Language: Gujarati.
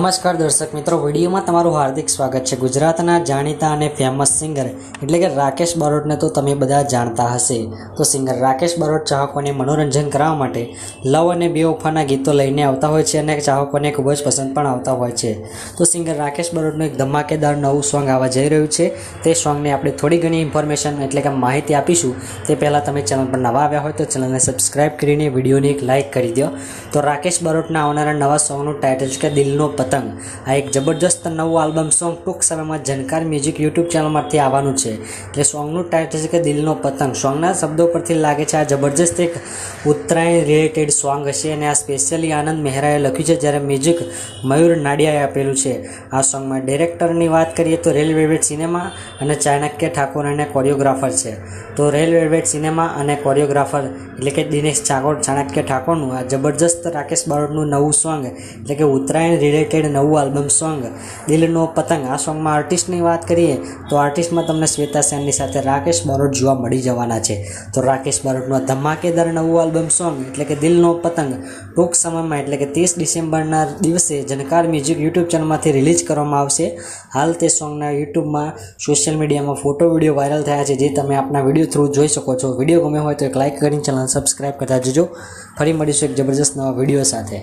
નમસ્કાર દર્શક મિત્રો, વિડીયોમાં તમારું હાર્દિક સ્વાગત છે. ગુજરાતના જાણીતા અને ફેમસ સિંગર એટલે કે રાકેશ બારોટને તો તમે બધા જાણતા હશે. તો સિંગર રાકેશ બારોટ ચાહકોને મનોરંજન કરવા માટે લવ અને બેવફાના ગીતો લઈને આવતા હોય છે અને ચાહકોને ખૂબ જ પસંદ પણ આવતા હોય છે. તો સિંગર રાકેશ બારોટનું એક ધમાકેદાર નવું સોંગ આવવા જઈ રહ્યું છે. તે સોંગને આપણે થોડી ઘણી ઇન્ફોર્મેશન એટલે કે માહિતી આપીશું. તે પહેલાં તમે ચેનલ પર નવા આવ્યા હોય તો ચેનલને સબસ્ક્રાઈબ કરીને વિડીયોને એક લાઇક કરી દો. તો રાકેશ બારોટના આવનારા નવા સોંગનું ટાઇટલ છે કે દિલનો પતંગ. આ એક જબરજસ્ત નવું આલ્બમ સોંગ ટૂંક સમયમાં જનકાર મ્યુઝિક યુટ્યુબ ચેનલમાંથી આવવાનું છે. એટલે સોંગનું ટાઇટલ છે કે દિલનો પતંગ. સોંગના શબ્દો પરથી લાગે છે આ જબરજસ્ત એક ઉત્તરાયણ રિલેટેડ સોંગ હશે અને આ સ્પેશિયલી આનંદ મહેરાએ લખ્યું છે જ્યારે મ્યુઝિક મયુર નાડિયાએ આપેલું છે. આ સોંગમાં ડિરેક્ટરની વાત કરીએ તો રેલ વેવેટ સિનેમા અને ચાણક્ય ઠાકોર અને કોરિયોગ્રાફર છે. તો રેલ વેવેટ સિનેમા અને કોરિયોગ્રાફર એટલે કે દિનેશ ચાકોર ચાણક્ય ઠાકોરનું આ જબરજસ્ત રાકેશ બારોટનું નવું સોંગ એટલે કે ઉત્તરાયણ રિલેટેડ નવું આલ્બમ સોંગ દિલનો પતંગ. આ સોંગમાં આર્ટિસ્ટની વાત કરીએ તો આર્ટિસ્ટમાં તમને શ્વેતા સેનની સાથે રાકેશ બારોટ જોવા મળી જવાના છે. તો રાકેશ બારોટનું ધમાકેદાર નવું આલ્બમ સોંગ એટલે કે દિલનો પતંગ ટૂંક સમયમાં એટલે કે ત્રીસ ડિસેમ્બરના દિવસે જનકાર મ્યુઝિક યુટ્યુબ ચેનલમાંથી રિલીઝ કરવામાં આવશે. હાલ તે સોંગના યુટ્યુબમાં સોશિયલ મીડિયામાં ફોટો વીડિયો વાયરલ થયા છે, જે તમે આપણા વીડિયો થ્રુ જોઈ શકો છો. વીડિયો ગમે હોય તો એક લાઇક કરીને ચેનલ સબસ્ક્રાઈબ કરતા જજો. ફરી મળીશું એક જબરજસ્ત નવા વીડિયો સાથે.